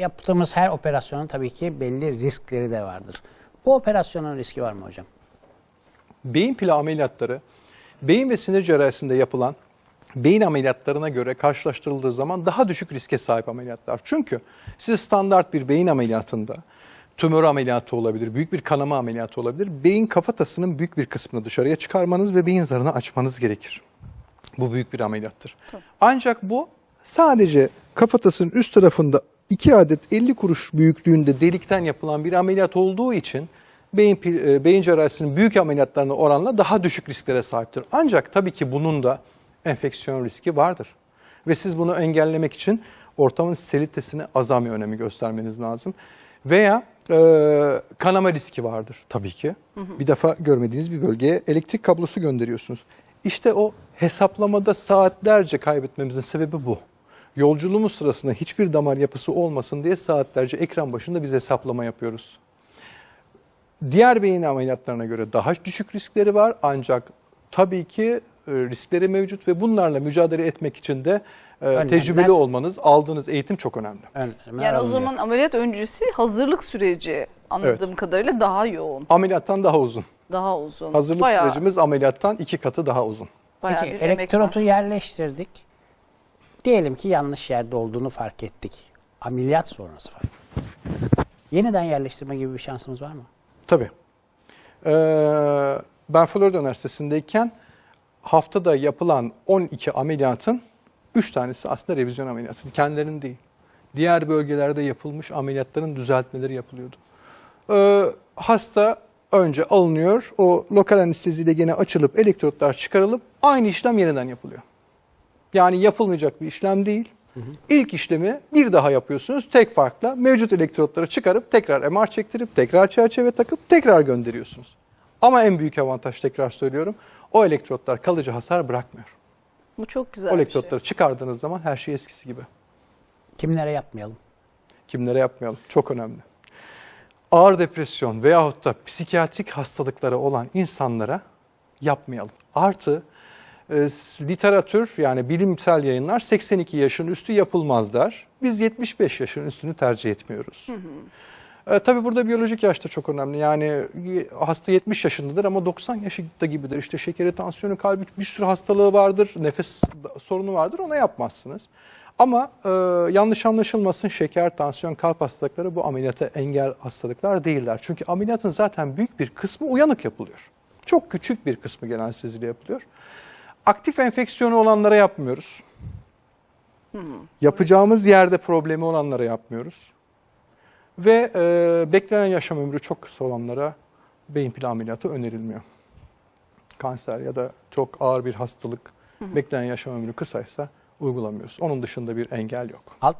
yaptığımız her operasyonun tabii ki belli riskleri de vardır. Bu operasyonun riski var mı hocam? Beyin plağı ameliyatları beyin ve sinir cerrahisinde yapılan beyin ameliyatlarına göre karşılaştırıldığı zaman daha düşük riske sahip ameliyatlar. Çünkü siz standart bir beyin ameliyatında tümör ameliyatı olabilir, büyük bir kanama ameliyatı olabilir. Beyin kafatasının büyük bir kısmını dışarıya çıkarmanız ve beyin zarını açmanız gerekir. Bu büyük bir ameliyattır. Ancak bu sadece kafatasının üst tarafında 2 adet 50 kuruş büyüklüğünde delikten yapılan bir ameliyat olduğu için beyin, e, beyin cerrahisinin büyük ameliyatlarına oranla daha düşük risklere sahiptir. Ancak tabii ki bunun da enfeksiyon riski vardır. Ve siz bunu engellemek için ortamın sterilitesine azami önemi göstermeniz lazım. Veya e, kanama riski vardır tabii ki. Bir defa görmediğiniz bir bölgeye elektrik kablosu gönderiyorsunuz. İşte o hesaplamada saatlerce kaybetmemizin sebebi bu. Yolculuğumuz sırasında hiçbir damar yapısı olmasın diye saatlerce ekran başında biz hesaplama yapıyoruz. Diğer beyin ameliyatlarına göre daha düşük riskleri var ancak tabii ki e, riskleri mevcut ve bunlarla mücadele etmek için de e, Önlemler- tecrübeli olmanız, aldığınız eğitim çok önemli. Önlemler Yani o zaman ameliyat öncesi hazırlık süreci anladığım Evet. kadarıyla daha yoğun, Ameliyattan daha uzun. daha uzun. Hazırlık bayağı, sürecimiz ameliyattan iki katı daha uzun. bayağı Peki elektrotu yerleştirdik. Diyelim ki yanlış yerde olduğunu fark ettik. Ameliyat sonrası fark. Yeniden yerleştirme gibi bir şansımız var mı? Tabii. Ee, ben Florida Üniversitesi'ndeyken haftada yapılan 12 ameliyatın 3 tanesi aslında revizyon ameliyatı. Kendilerinin değil. Diğer bölgelerde yapılmış ameliyatların düzeltmeleri yapılıyordu. Ee, hasta önce alınıyor. O lokal anesteziyle gene açılıp elektrotlar çıkarılıp aynı işlem yeniden yapılıyor. Yani yapılmayacak bir işlem değil. İlk işlemi bir daha yapıyorsunuz tek farkla mevcut elektrotları çıkarıp tekrar MR çektirip tekrar çerçeve takıp tekrar gönderiyorsunuz. Ama en büyük avantaj tekrar söylüyorum o elektrotlar kalıcı hasar bırakmıyor. Bu çok güzel O bir şey. elektrotları çıkardığınız zaman her şey eskisi gibi. Kimlere yapmayalım? Kimlere yapmayalım çok önemli. Ağır depresyon veyahut da psikiyatrik hastalıkları olan insanlara yapmayalım. Artı literatür yani bilimsel yayınlar 82 yaşın üstü yapılmaz der. Biz 75 yaşın üstünü tercih etmiyoruz. E, tabii burada biyolojik yaş da çok önemli. Yani e, hasta 70 yaşındadır ama 90 yaşında gibidir. İşte şekeri, tansiyonu, kalbi bir sürü hastalığı vardır, nefes sorunu vardır ona yapmazsınız. Ama e, yanlış anlaşılmasın şeker, tansiyon, kalp hastalıkları bu ameliyata engel hastalıklar değiller. Çünkü ameliyatın zaten büyük bir kısmı uyanık yapılıyor. Çok küçük bir kısmı genel anesteziyle yapılıyor. Aktif enfeksiyonu olanlara yapmıyoruz. Yapacağımız yerde problemi olanlara yapmıyoruz. Ve e, beklenen yaşam ömrü çok kısa olanlara beyin plağı ameliyatı önerilmiyor. Kanser ya da çok ağır bir hastalık beklenen yaşam ömrü kısaysa uygulamıyoruz. Onun dışında bir engel yok. Alt